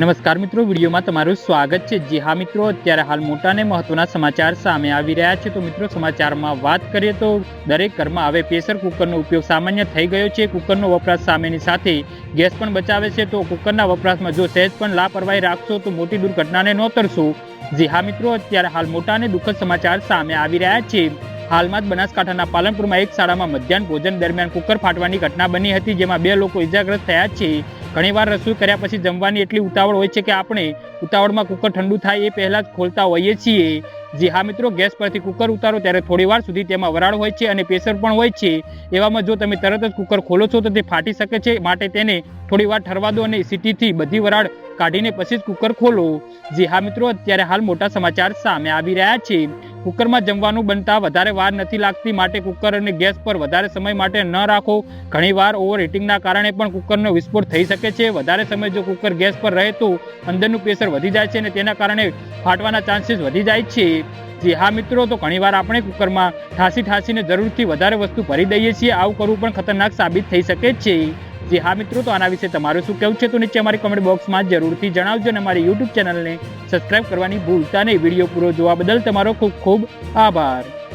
નમસ્કાર મિત્રો, વિડીયોમાં તમારું સ્વાગત છે. જી હા મિત્રો, અત્યારે હાલ મોટા અને મહત્વના સમાચાર સામે આવી રહ્યા છે. તો મિત્રો, સમાચારમાં વાત કરીએ તો દરેક ઘરમાં હવે પ્રેશર કુકરનો ઉપયોગ સામાન્ય થઈ ગયો છે. કુકરનો વપરાશ સામેની સાથે ગેસ પણ બચાવે છે. તો કુકરના વપરાશમાં જો સહેજ પણ લાપરવાહી રાખશો તો મોટી દુર્ઘટનાને નોતરશો જી હા મિત્રો, અત્યારે હાલ મોટા અને દુઃખદ સમાચાર સામે આવી રહ્યા છે. હાલમાં જ બનાસકાંઠાના પાલનપુરમાં એક શાળામાં મધ્યાહન ભોજન દરમિયાન કુકર ફાટવાની ઘટના બની હતી, જેમાં બે લોકો ઇજાગ્રસ્ત થયા છે. ઘણીવાર રસોઈ કર્યા પછી જમવાની એટલી ઉતાવળ હોય છે કે આપણે ઉતાવળમાં કુકર ઠંડુ થાય એ પહેલાં જ ખોલતા હોઈએ છીએ. જે હા મિત્રો, ગેસ પરથી કુકર ઉતારો ત્યારે થોડીવાર સુધી તેમાં વરાળ હોય છે અને પ્રેશર પણ હોય છે. એવામાં જો તમે તરત જ કુકર ખોલો છો તો તે ફાટી શકે છે, માટે તેને થોડીવાર ઠરવા દો અને સીટીથી બધી વરાળ કાઢીને પછી જ કુકર ખોલો. જે હા મિત્રો, અત્યારે હાલ મોટા સમાચાર સામે આવી રહ્યા છે. કુકરમાં જમવાનું બનતા વધારે વાર નથી લાગતી, માટે કુકર અને ગેસ પર વધારે સમય માટે ન રાખો. ઘણીવાર ઓવર હીટિંગના કારણે પણ કુકરનો વિસ્ફોટ થઈ શકે છે. વધારે સમય જો કુકર ગેસ પર રહે તો અંદરનું પ્રેશર વધી જાય છે અને તેના કારણે ફાટવાના ચાન્સીસ વધી જાય છે. જી હા મિત્રો, તો ઘણીવાર આપણે કુકરમાં ઠાસી ઠાસીને જરૂરથી વધારે વસ્તુ ભરી દઈએ છીએ. આવું કરવું પણ ખતરનાક સાબિત થઈ શકે છે. જી હા મિત્રો, તો આના વિશે તમારું શું કહેવું છે તો નીચે અમારી કોમેન્ટ બોક્સમાં જરૂરથી જણાવજો અને અમારી યુટ્યુબ ચેનલને સબસ્ક્રાઇબ કરવાની ભૂલતા નહીં. વીડિયો પૂરો જોવા બદલ તમારો ખૂબ ખૂબ આભાર.